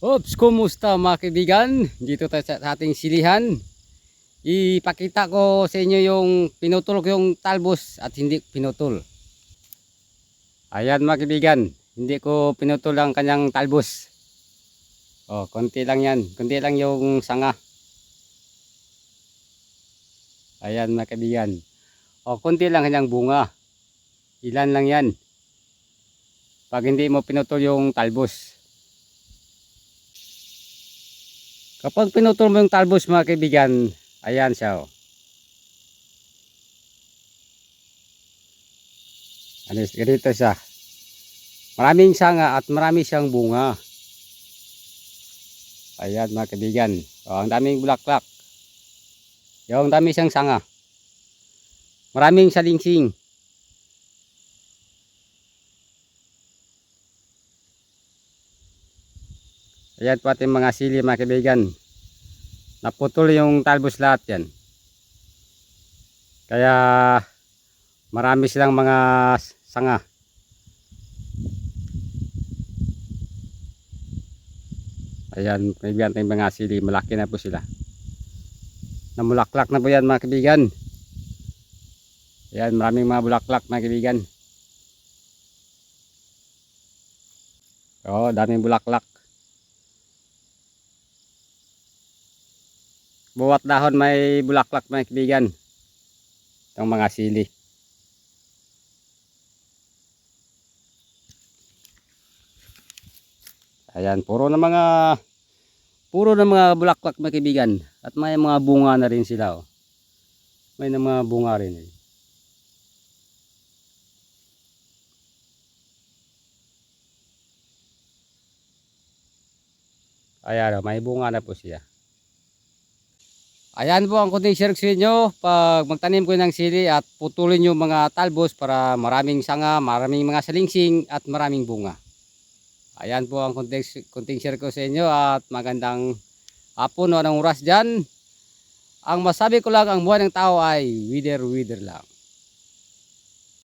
Ops, kumusta mga kaibigan? Dito tayo sa ating silihan. Ipakita ko sa inyo yung pinutol ko yung talbos at hindi pinutol. Ayan mga kaibigan, hindi ko pinutol ang kanyang talbos. Oh, konti lang yan. Konti lang yung sanga. Ayan mga kaibigan. Oh, konti lang kanyang bunga. Ilan lang yan. Pag hindi mo pinutol yung talbos. Kapag pinutol mo yung talbos mga kaibigan, ayan siya oh. Ano, ganito siya. Maraming sanga at marami siyang bunga. Ayan mga kaibigan. O, ang daming bulaklak. Yung dami siyang sanga. Maraming salingsing. Ayan po ating mga sili mga kaibigan. Naputol yung talbos lahat yan. Kaya marami silang mga sanga. Ayan, kaibigan tayong mga sili. Malaki na po sila. Namulaklak na po yan mga kaibigan. Ayan, maraming mga bulaklak mga kaibigan. Oo, daming bulaklak. Buwat dahon may bulaklak mga kaibigan. Itong mga sili. Ayan, puro na mga puro na mga bulaklak mga kaibigan. At may mga bunga na rin sila. Oh. May na mga bunga rin. Eh. Ayan, oh, may bunga na po siya. Ayan po ang kunting share sa inyo pag magtanim ko ng sili at putulin yung mga talbos para maraming sanga, maraming mga salingsing at maraming bunga. Ayan po ang kunting, kunting share ko sa inyo at magandang hapon o anong oras dyan. Ang masabi ko lang ang buhay ng tao ay wither wither lang.